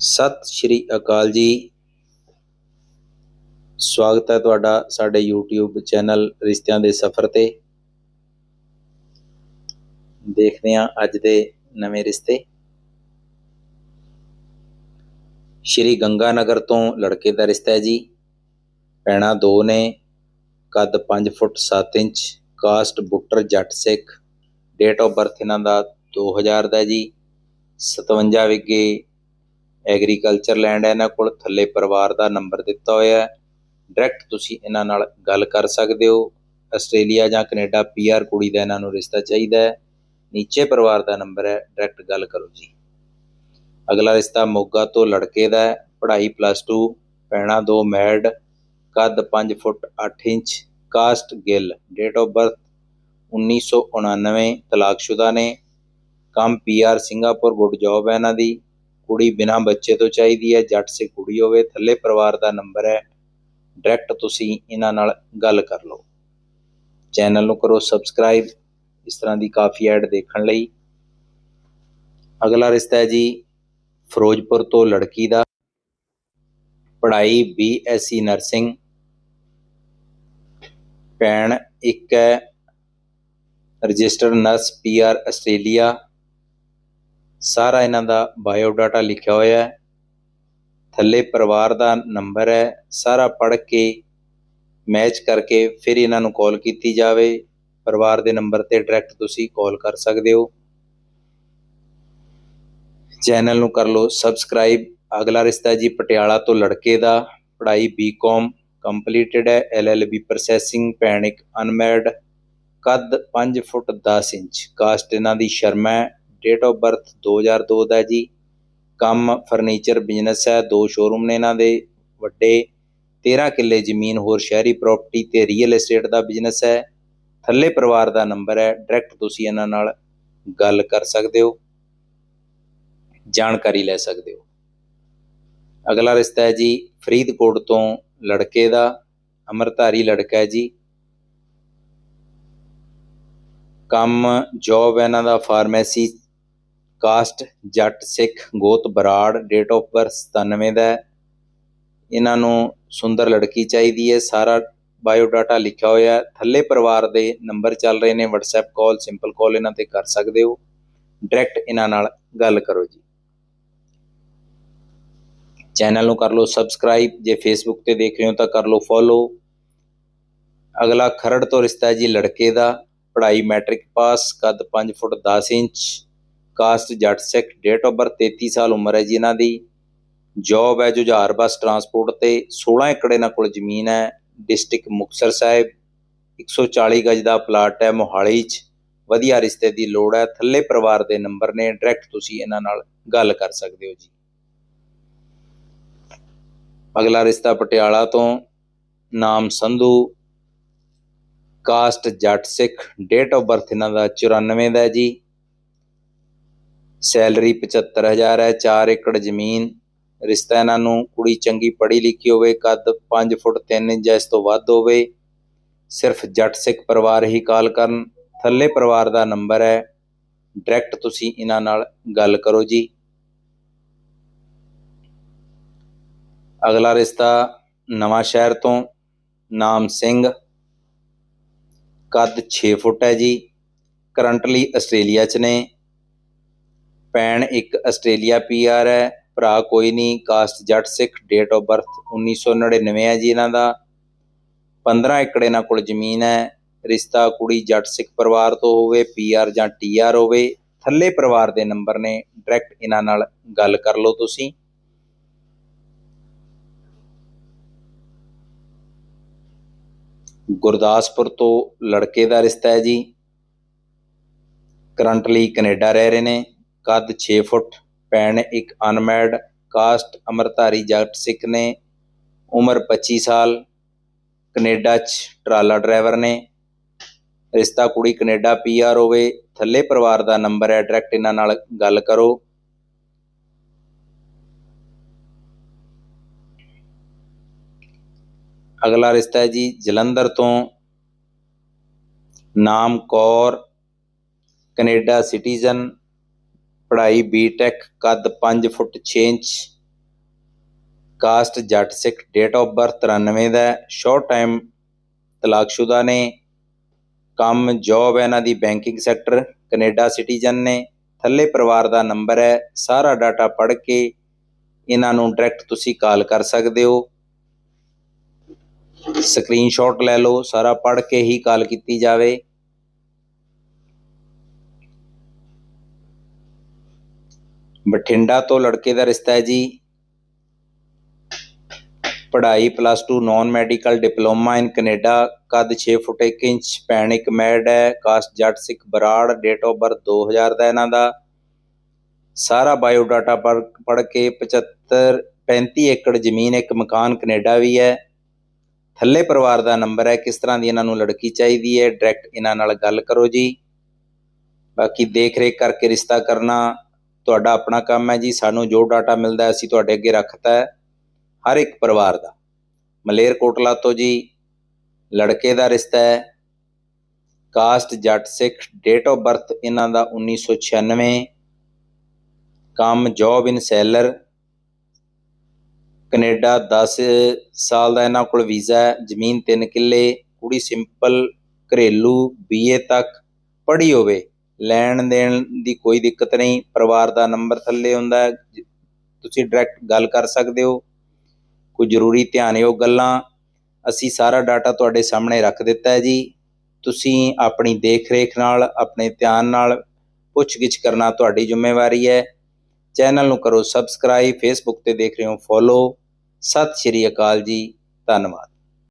ਸਤਿ ਸ਼੍ਰੀ ਅਕਾਲ ਜੀ। ਸਵਾਗਤ ਹੈ ਤੁਹਾਡਾ ਸਾਡੇ YouTube ਚੈਨਲ ਰਿਸ਼ਤਿਆਂ ਦੇ ਸਫ਼ਰ ਤੇ। ਦੇਖਦੇ ਹਾਂ ਅੱਜ ਦੇ ਨਵੇਂ ਰਿਸ਼ਤੇ। ਸ਼੍ਰੀ ਗੰਗਾ ਨਗਰ ਤੋਂ ਲੜਕੇ ਦਾ ਰਿਸ਼ਤਾ ਹੈ ਜੀ। ਪੈਣਾ ਦੋ ਨੇ, ਕੱਦ 5 ਫੁੱਟ 7 ਇੰਚ, ਕਾਸਟ ਬੁੱਟਰ ਜੱਟ ਸਿੱਖ। ਡੇਟ ਆਫ ਬਰਥ ਇਹਨਾਂ ਦਾ 2000 ਦਾ ਜੀ। 57 ਵਿਗੇ ਐਗਰੀਕਲਚਰ ਲੈਂਡ ਹੈ, ਇਹਨਾਂ ਕੋਲ ਥੱਲੇ ਪਰਿਵਾਰ ਦਾ ਨੰਬਰ ਦਿੱਤਾ ਹੋਇਆ ਹੈ। ਡਾਇਰੈਕਟ ਤੁਸੀਂ ਇਹਨਾਂ ਨਾਲ ਗੱਲ ਕਰ ਸਕਦੇ ਹੋ। ਆਸਟ੍ਰੇਲੀਆ ਜਾਂ ਕੈਨੇਡਾ ਪੀਆਰ ਕੁੜੀ ਦਾ ਇਹਨਾਂ ਨੂੰ ਰਿਸ਼ਤਾ ਚਾਹੀਦਾ ਹੈ। ਨੀਚੇ ਪਰਿਵਾਰ ਦਾ ਨੰਬਰ ਹੈ, ਡਾਇਰੈਕਟ ਗੱਲ ਕਰੋ ਜੀ। ਅਗਲਾ ਰਿਸ਼ਤਾ ਮੋਗਾ ਤੋਂ ਲੜਕੇ ਦਾ ਹੈ, ਪੜ੍ਹਾਈ ਪਲੱਸ 2 ਪੈਣਾ ਦੋ ਮੈਡ, ਕੱਦ 5 ਫੁੱਟ 8 inch, caste Gill date of birth 1999 ਤਲਾਕਸ਼ੁਦਾ ਨੇ। ਕੰਮ ਪੀਆਰ ਸਿੰਗਾਪੁਰ ਗੁੱਡ ਜੌਬ ਹੈ ਇਹਨਾਂ ਦੀ। ਕੁੜੀ ਬਿਨਾਂ ਬੱਚੇ ਤੋਂ ਚਾਹੀਦੀ ਹੈ, ਜੱਟ ਸੇ ਕੁੜੀ ਹੋਵੇ, ਥੱਲੇ ਪਰਿਵਾਰ ਦਾ ਨੰਬਰ ਹੈ ਡਾਇਰੈਕਟ ਤੁਸੀਂ ਇਹਨਾਂ ਨਾਲ ਗੱਲ ਕਰ ਲਓ। ਚੈਨਲ ਨੂੰ ਕਰੋ ਸਬਸਕ੍ਰਾਈਬ ਇਸ ਤਰ੍ਹਾਂ ਦੀ ਕਾਫੀ ਐਡ ਦੇਖਣ ਲਈ। ਅਗਲਾ ਰਿਸ਼ਤਾ ਹੈ ਜੀ ਫਿਰੋਜ਼ਪੁਰ ਤੋਂ ਲੜਕੀ ਦਾ। ਪੜ੍ਹਾਈ ਬੀਐਸਸੀ ਨਰਸਿੰਗ ਭੈਣ ਇੱਕ ਹੈ ਰਜਿਸਟਰਡ ਨਰਸ ਪੀਆਰ ਆਸਟ੍ਰੇਲੀਆ ਸਾਰਾ ਇਹਨਾਂ ਦਾ ਬਾਇਓ ਡਾਟਾ ਲਿਖਿਆ ਹੋਇਆ ਹੈ। ਥੱਲੇ ਪਰਿਵਾਰ ਦਾ ਨੰਬਰ ਹੈ। ਸਾਰਾ ਪੜ੍ਹ ਕੇ ਮੈਚ ਕਰਕੇ ਫਿਰ ਇਹਨਾਂ ਨੂੰ ਕਾਲ ਕੀਤੀ ਜਾਵੇ। ਪਰਿਵਾਰ ਦੇ ਨੰਬਰ ਤੇ ਡਾਇਰੈਕਟ ਤੁਸੀਂ ਕਾਲ ਕਰ ਸਕਦੇ ਹੋ। ਚੈਨਲ ਨੂੰ ਕਰ ਲਓ ਸਬਸਕ੍ਰਾਈਬ। ਅਗਲਾ ਰਿਸ਼ਤਾ ਜੀ ਪਟਿਆਲਾ ਤੋਂ ਲੜਕੇ ਦਾ। ਪੜ੍ਹਾਈ ਬੀਕਾਮ ਕੰਪਲੀਟਡ ਹੈ। ਐਲਐਲਬੀ ਪ੍ਰੋਸੈਸਿੰਗ ਪੈਨਿਕ ਅਨਮੈਰਡ ਕੱਦ 5 ਫੁੱਟ 10 ਇੰਚ। ਕਾਸਟ ਇਹਨਾਂ ਦੀ ਸ਼ਰਮਾ ਹੈ। ਡੇਟ ਆਫ ਬਰਥ 2002 ਦਾ ਜੀ। ਕੰਮ ਫਰਨੀਚਰ ਬਿਜ਼ਨਸ ਹੈ, ਦੋ ਸ਼ੋਰੂਮ ਨੇ ਇਹਨਾਂ ਦੇ ਵੱਡੇ। 13 ਕਿੱਲੇ ਜ਼ਮੀਨ ਹੋਰ ਸ਼ਹਿਰੀ ਪ੍ਰਾਪਰਟੀ ਤੇ ਰੀਅਲ ਏਸਟੇਟ ਦਾ ਬਿਜ਼ਨਸ ਹੈ। ਥੱਲੇ ਪਰਿਵਾਰ ਦਾ ਨੰਬਰ ਹੈ ਡਾਇਰੈਕਟ ਤੁਸੀਂ ਇਹਨਾਂ ਨਾਲ ਗੱਲ ਕਰ ਸਕਦੇ ਹੋ। ਜਾਣਕਾਰੀ ਲੈ ਸਕਦੇ ਹੋ। ਅਗਲਾ ਰਿਸ਼ਤਾ ਹੈ ਜੀ, ਫਰੀਦਕੋਟ ਤੋਂ ਲੜਕੇ ਦਾ ਅਮਰਧਾਰੀ ਲੜਕਾ ਹੈ ਜੀ। ਕੰਮ ਜੌਬ ਇਹਨਾਂ ਦਾ ਫਾਰਮੇਸੀ ਕਾਸਟ ਜੱਟ ਸਿੱਖ ਗੋਤ ਬਰਾੜ ਡੇਟ ਆਫ ਬਰਥ 97 ਦਾ ਹੈ। ਇਹਨਾਂ ਨੂੰ ਸੁੰਦਰ ਲੜਕੀ ਚਾਹੀਦੀ ਹੈ। ਸਾਰਾ ਬਾਇਓ ਡਾਟਾ ਲਿਖਿਆ ਹੋਇਆ ਹੈ। ਥੱਲੇ ਪਰਿਵਾਰ ਦੇ ਨੰਬਰ ਚੱਲ ਰਹੇ ਨੇ। WhatsApp ਕਾਲ ਸਿੰਪਲ ਕਾਲ ਇਹਨਾਂ ਤੇ ਕਰ ਸਕਦੇ ਹੋ। ਡਾਇਰੈਕਟ ਇਹਨਾਂ ਨਾਲ ਗੱਲ ਕਰੋ ਜੀ। ਚੈਨਲ ਨੂੰ ਕਰ ਲਓ ਸਬਸਕ੍ਰਾਈਬ ਜੇ ਫੇਸਬੁੱਕ ਤੇ ਦੇਖ ਰਹੇ ਹੋ ਤਾਂ ਕਰ ਲਓ ਫੋਲੋ ਅਗਲਾ ਖਰੜ ਤੋਂ ਰਿਸ਼ਤਾ ਜੀ ਲੜਕੇ ਦਾ। ਪੜ੍ਹਾਈ ਮੈਟ੍ਰਿਕ ਪਾਸ ਕੱਦ 5 feet 10 inch. Caste Jatt Sikh date of birth 33 ਸਾਲ ਉਮਰ ਹੈ ਜੀ ਇਹਨਾਂ ਦੀ। ਜੌਬ ਹੈ ਜੁਝਾਰ ਬੱਸ ਟਰਾਂਸਪੋਰਟ ਤੇ। 16 ਏਕੜ ਇਹਨਾਂ ਕੋਲ ਜ਼ਮੀਨ ਹੈ। ਡਿਸਟ੍ਰਿਕਟ ਮੁਕਤਸਰ ਸਾਹਿਬ। 140 ਗਜ ਦਾ ਪਲਾਟ ਹੈ ਮੋਹਾਲੀ 'ਚ। ਵਧੀਆ ਰਿਸ਼ਤੇ ਦੀ ਲੋੜ ਹੈ। ਥੱਲੇ ਪਰਿਵਾਰ ਦੇ ਨੰਬਰ ਨੇ। ਡਾਇਰੈਕਟ ਤੁਸੀਂ ਇਹਨਾਂ ਨਾਲ ਗੱਲ ਕਰ ਸਕਦੇ ਹੋ ਜੀ। ਅਗਲਾ ਰਿਸ਼ਤਾ ਪਟਿਆਲਾ ਤੋਂ। ਨਾਮ Sandhu. Caste Jatt Sikh date of birth ਇਹਨਾਂ ਦਾ 94 ਦਾ ਜੀ। ਸੈਲਰੀ 75000 ਹੈ 4 ਏਕੜ ਜ਼ਮੀਨ। ਰਿਸ਼ਤਾ ਇਹਨਾਂ ਨੂੰ ਕੁੜੀ ਚੰਗੀ ਪੜ੍ਹੀ ਲਿਖੀ ਹੋਵੇ, ਕੱਦ 5 ਫੁੱਟ 3 ਇੰਚ ਜਾਂ ਇਸ ਤੋਂ ਵੱਧ ਹੋਵੇ। ਸਿਰਫ ਜੱਟ ਸਿੱਖ ਪਰਿਵਾਰ ਹੀ ਕਾਲ ਕਰਨ। ਥੱਲੇ ਪਰਿਵਾਰ ਦਾ ਨੰਬਰ ਹੈ। ਡਾਇਰੈਕਟ ਤੁਸੀਂ ਇਹਨਾਂ ਨਾਲ ਗੱਲ ਕਰੋ ਜੀ। ਅਗਲਾ ਰਿਸ਼ਤਾ ਨਵਾਂ ਸ਼ਹਿਰ ਤੋਂ, ਨਾਮ ਸਿੰਘ। ਕੱਦ 6 ਫੁੱਟ ਹੈ ਜੀ। ਕਰੰਟਲੀ ਆਸਟ੍ਰੇਲੀਆ 'ਚ ਨੇ। ਭੈਣ ਇੱਕ ਆਸਟ੍ਰੇਲੀਆ ਪੀਆਰ ਹੈ, ਭਰਾ ਕੋਈ ਨਹੀਂ, caste Jatt Sikh date of birth 1999 ਹੈ ਜੀ ਇਹਨਾਂ ਦਾ। 15 ਏਕੜ ਇਹਨਾਂ ਕੋਲ ਜ਼ਮੀਨ ਹੈ, ਰਿਸ਼ਤਾ ਕੁੜੀ ਜੱਟ ਸਿੱਖ ਪਰਿਵਾਰ ਤੋਂ ਹੋਵੇ ਪੀਆਰ ਜਾਂ ਟੀਆਰ ਹੋਵੇ, ਥੱਲੇ ਪਰਿਵਾਰ ਦੇ ਨੰਬਰ ਨੇ ਡਾਇਰੈਕਟ ਇਹਨਾਂ ਨਾਲ ਗੱਲ ਕਰ ਲਓ ਤੁਸੀਂ। ਗੁਰਦਾਸਪੁਰ ਤੋਂ ਲੜਕੇ ਦਾ ਰਿਸ਼ਤਾ ਹੈ ਜੀ। ਕਰੰਟਲੀ ਕੈਨੇਡਾ ਰਹਿ ਰਹੇ ਨੇ। ਕੱਦ 6 ਫੁੱਟ, ਭੈਣ ਇੱਕ ਅਨਮੈਡ ਕਾਸਟ ਅਮਰਧਾਰੀ ਜੱਟ ਸਿੱਖ ਨੇ, ਉਮਰ 25 ਸਾਲ, ਕੈਨੇਡਾ 'ਚ ਟਰਾਲਾ ਡਰਾਈਵਰ ਨੇ, ਰਿਸ਼ਤਾ ਕੁੜੀ ਕੈਨੇਡਾ ਪੀਆਰ ਹੋਵੇ, ਥੱਲੇ ਪਰਿਵਾਰ ਦਾ ਨੰਬਰ ਹੈ ਡਾਇਰੈਕਟ ਇਹਨਾਂ ਨਾਲ ਗੱਲ ਕਰੋ। ਅਗਲਾ ਰਿਸ਼ਤਾ ਹੈ ਜੀ ਜਲੰਧਰ ਤੋਂ, ਨਾਮ ਕੌਰ, ਕੈਨੇਡਾ ਸਿਟੀਜ਼ਨ ਪੜ੍ਹਾਈ ਬੀਟੈਕ ਕੱਦ 5 foot 6 inch caste Jatt Sikh date of birth 93 ਦਾ ਸ਼ਾਰਟ ਟਾਈਮ ਤਲਾਕਸ਼ੁਦਾ ਨੇ, ਕੰਮ ਜੌਬ ਹੈ ਇਹਨਾਂ ਦੀ ਬੈਂਕਿੰਗ ਸੈਕਟਰ ਕੈਨੇਡਾ ਸਿਟੀਜ਼ਨ ਨੇ, ਥੱਲੇ ਪਰਿਵਾਰ ਦਾ ਨੰਬਰ ਹੈ, ਸਾਰਾ ਡਾਟਾ ਪੜ੍ਹ ਕੇ ਇਹਨਾਂ ਨੂੰ ਡਾਇਰੈਕਟ ਤੁਸੀਂ ਕਾਲ ਕਰ ਸਕਦੇ ਹੋ। ਸਕਰੀਨਸ਼ਾਟ ਲੈ ਲਓ, ਸਾਰਾ ਪੜ੍ਹ ਕੇ ਹੀ ਕਾਲ ਕੀਤੀ ਜਾਵੇ। ਬਠਿੰਡਾ ਤੋਂ ਲੜਕੇ ਦਾ ਰਿਸ਼ਤਾ ਹੈ ਜੀ। ਪੜ੍ਹਾਈ plus 2 non medical diploma in Canada ਕੱਦ 6 ਫੁੱਟ 1 ਇੰਚ, ਭੈਣ ਇੱਕ ਮੈਡ ਹੈ, caste Jatt Sikh Brar date of birth 2000 ਦਾ ਇਹਨਾਂ ਦਾ। ਸਾਰਾ ਬਾਇਓ ਡਾਟਾ ਪੜ੍ਹ ਕੇ 75 35 ਏਕੜ ਜ਼ਮੀਨ, ਇੱਕ ਮਕਾਨ ਕੈਨੇਡਾ ਵੀ ਹੈ। ਥੱਲੇ ਪਰਿਵਾਰ ਦਾ ਨੰਬਰ ਹੈ, ਕਿਸ ਤਰ੍ਹਾਂ ਦੀ ਇਹਨਾਂ ਨੂੰ ਲੜਕੀ ਚਾਹੀਦੀ ਹੈ ਡਾਇਰੈਕਟ ਇਹਨਾਂ ਨਾਲ ਗੱਲ ਕਰੋ ਜੀ। ਬਾਕੀ ਦੇਖ ਰੇਖ ਕਰਕੇ ਰਿਸ਼ਤਾ ਕਰਨਾ। ਤੁਹਾਡਾ ਆਪਣਾ ਕੰਮ ਹੈ ਜੀ, ਸਾਨੂੰ ਜੋ ਡਾਟਾ ਮਿਲਦਾ ਅਸੀਂ ਤੁਹਾਡੇ ਅੱਗੇ ਰੱਖਤਾ ਹੈ, ਹਰ ਇੱਕ ਪਰਿਵਾਰ ਦਾ। ਮਲੇਰਕੋਟਲਾ ਤੋਂ ਜੀ, ਲੜਕੇ ਦਾ ਰਿਸ਼ਤਾ ਹੈ, caste Jatt Sikh date of birth ਇਹਨਾਂ ਦਾ 1996 ਕੰਮ ਜੌਬ ਇਨ ਸੈਲਰ ਕੈਨੇਡਾ 10 ਸਾਲ ਦਾ ਇਹਨਾਂ ਕੋਲ ਵੀਜ਼ਾ ਹੈ, ਜ਼ਮੀਨ 3 ਕਿੱਲੇ, ਕੁੜੀ ਸਿੰਪਲ ਘਰੇਲੂ ਬੀਏ ਤੱਕ, ਪੜ੍ਹੀ ਹੋਵੇ। ਲੈਣ ਦੇਣ ਦੀ ਕੋਈ ਦਿੱਕਤ ਨਹੀਂ, ਪਰਿਵਾਰ ਦਾ ਨੰਬਰ ਥੱਲੇ ਹੁੰਦਾ ਤੁਸੀਂ ਡਾਇਰੈਕਟ ਗੱਲ ਕਰ ਸਕਦੇ ਹੋ। ਕੋਈ ਜ਼ਰੂਰੀ ਧਿਆਨਯੋਗ ਗੱਲਾਂ, ਅਸੀਂ ਸਾਰਾ ਡਾਟਾ ਤੁਹਾਡੇ ਸਾਹਮਣੇ ਰੱਖ ਦਿੱਤਾ ਹੈ ਜੀ। ਤੁਸੀਂ ਆਪਣੀ ਦੇਖ-ਰੇਖ ਨਾਲ, ਆਪਣੇ ਧਿਆਨ ਨਾਲ ਪੁੱਛਗਿੱਛ ਕਰਨਾ ਤੁਹਾਡੀ ਜ਼ਿੰਮੇਵਾਰੀ ਹੈ। ਚੈਨਲ ਨੂੰ ਕਰੋ ਸਬਸਕ੍ਰਾਈਬ ਫੇਸਬੁੱਕ ਤੇ ਦੇਖ ਰਹੇ ਹੋ ਫੋਲੋ ਸਤਿ ਸ਼੍ਰੀ ਅਕਾਲ ਜੀ, ਧੰਨਵਾਦ।